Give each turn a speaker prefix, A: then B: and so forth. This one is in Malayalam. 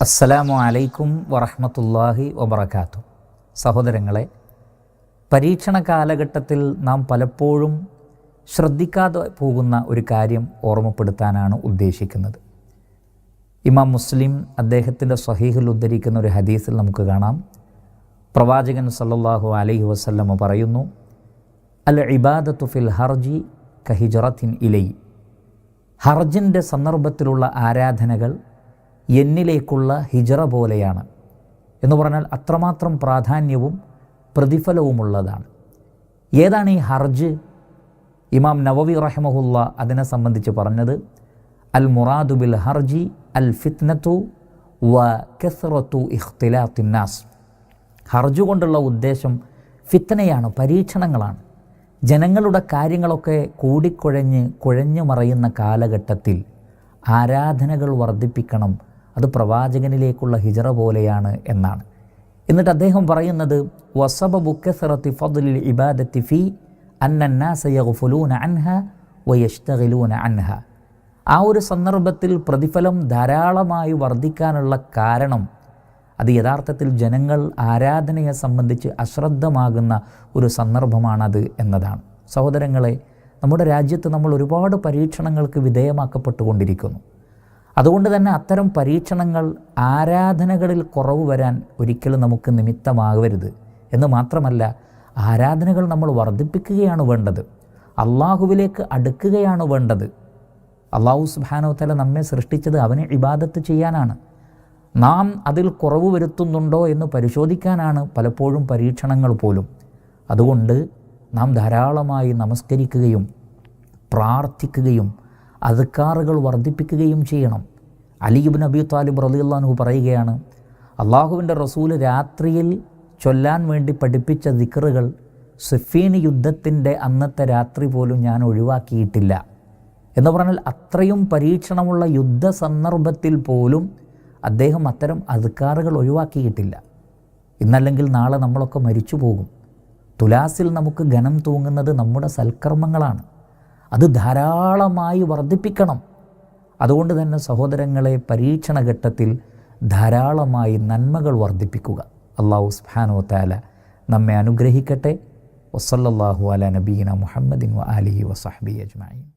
A: അസ്സലാമു അലൈക്കും വറഹമത്തല്ലാഹി വബർക്കാത്തു സഹോദരങ്ങളെ പരീക്ഷണ കാലഘട്ടത്തിൽ നാം പലപ്പോഴും ശ്രദ്ധിക്കാതെ പോകുന്ന ഒരു കാര്യം ഓർമ്മപ്പെടുത്താനാണ് ഉദ്ദേശിക്കുന്നത്. ഇമാം മുസ്ലിം അദ്ദേഹത്തിന്റെ സ്വഹീഹിൽ ഉദ്ധരിക്കുന്ന ഒരു ഹദീസിൽ നമുക്ക് കാണാം. പ്രവാചകൻ സല്ലാഹു അലൈഹി വസല്ലമ പറയുന്നു അൽ ഇബാദത്തു ഫിൽ ഹർജി കഹിജറത്തിൻ ഇലൈ. ഹർജിന്റെ സന്ദർഭത്തിലുള്ള ആരാധനകൾ എന്നിലേക്കുള്ള ഹിജറ പോലെയാണ്. എന്ന് പറഞ്ഞാൽ അത്രമാത്രം പ്രാധാന്യവും പ്രതിഫലവുമുള്ളതാണ്. ഏതാണ് ഈ ഹർജ്? ഇമാം നവവി റഹ്മഹുല്ല അതിനെ സംബന്ധിച്ച് പറഞ്ഞത് അൽ മുറാദു ബിൽ ഹർജി അൽ ഫിത്നത്തു വ കെസറത്തു ഇഖ്തിലാത്തിന്നാസ് ഹർജു കൊണ്ടുള്ള ഉദ്ദേശം ഫിത്തനയാണ് പരീക്ഷണങ്ങളാണ്. ജനങ്ങളുടെ കാര്യങ്ങളൊക്കെ കൂടിക്കുഴഞ്ഞ് കുഴഞ്ഞു മറയുന്ന കാലഘട്ടത്തിൽ ആരാധനകൾ വർദ്ധിപ്പിക്കണം അത് പ്രവാചകനിലേക്കുള്ള ഹിജറ പോലെയാണ് എന്നാണ്. എന്നിട്ട് അദ്ദേഹം പറയുന്നത് വസബ ബുക്കസറത്തി ഫദ്ലിൽ ഇബാദത്തി ഫി അന്നന്നാസയഫുലൂന അൻഹ വയഷ്തഗിലൂന അൻഹ. ആ ഒരു സന്ദർഭത്തിൽ പ്രതിഫലം ധാരാളമായി വർദ്ധിക്കാനുള്ള കാരണം അത് യഥാർത്ഥത്തിൽ ജനങ്ങൾ ആരാധനയെ സംബന്ധിച്ച് അശ്രദ്ധമാകുന്ന ഒരു സന്ദർഭമാണത് എന്നതാണ്. സഹോദരങ്ങളെ നമ്മുടെ രാജ്യത്ത് നമ്മൾ ഒരുപാട് പരീക്ഷണങ്ങൾക്ക് വിധേയമാക്കപ്പെട്ടുകൊണ്ടിരിക്കുന്നു. അതുകൊണ്ട് തന്നെ അത്തരം പരീക്ഷണങ്ങൾ ആരാധനകളിൽ കുറവ് വരാൻ ഒരിക്കലും നമുക്ക് നിമിത്തമാകരുത്. എന്ന് മാത്രമല്ല ആരാധനകൾ നമ്മൾ വർദ്ധിപ്പിക്കുകയാണ് വേണ്ടത്. അള്ളാഹുവിലേക്ക് അടുക്കുകയാണ് വേണ്ടത്. അള്ളാഹു സുബാനോത്തല നമ്മെ സൃഷ്ടിച്ചത് അവനെ ഇബാദത്ത് ചെയ്യാനാണ്. നാം അതിൽ കുറവ് വരുത്തുന്നുണ്ടോ എന്ന് പരിശോധിക്കാനാണ് പലപ്പോഴും പരീക്ഷണങ്ങൾ പോലും. അതുകൊണ്ട് നാം ധാരാളമായി നമസ്കരിക്കുകയും പ്രാർത്ഥിക്കുകയും അധികാറുകൾ വർദ്ധിപ്പിക്കുകയും ചെയ്യണം. അലിബിൻ അബി താലിബ് റലിയുള്ളാഹു പറയുകയാണ് അള്ളാഹുവിന്റെ റസൂൽ രാത്രിയിൽ ചൊല്ലാൻ വേണ്ടി പഠിപ്പിച്ച ദിക്കറുകൾ സിഫീൻ യുദ്ധത്തിന്റെ അന്നത്തെ രാത്രി പോലും ഞാൻ ഒഴിവാക്കിയിട്ടില്ല. എന്ന് പറഞ്ഞാൽ അത്രയും പരീക്ഷണമുള്ള യുദ്ധ സന്ദർഭത്തിൽ പോലും അദ്ദേഹം അത്തരം അധികാറുകൾ ഒഴിവാക്കിയിട്ടില്ല. ഇന്നല്ലെങ്കിൽ നാളെ നമ്മളൊക്കെ മരിച്ചു പോകും തുലാസിൽ നമുക്ക് ഘനം തൂങ്ങുന്നത് നമ്മുടെ സൽക്കർമ്മങ്ങളാണ്. അത് ധാരാളമായി വർദ്ധിപ്പിക്കണം. അതുകൊണ്ട് തന്നെ സഹോദരങ്ങളെ പരീക്ഷണഘട്ടത്തിൽ ധാരാളമായി നന്മകൾ വർദ്ധിപ്പിക്കുക. അള്ളാഹു സുബ്ഹാനഹു താല നമ്മെ അനുഗ്രഹിക്കട്ടെ. വസല്ലല്ലാഹു അല നബീന മുഹമ്മദിൻ അലി വസഹബി അജ്മഈൻ.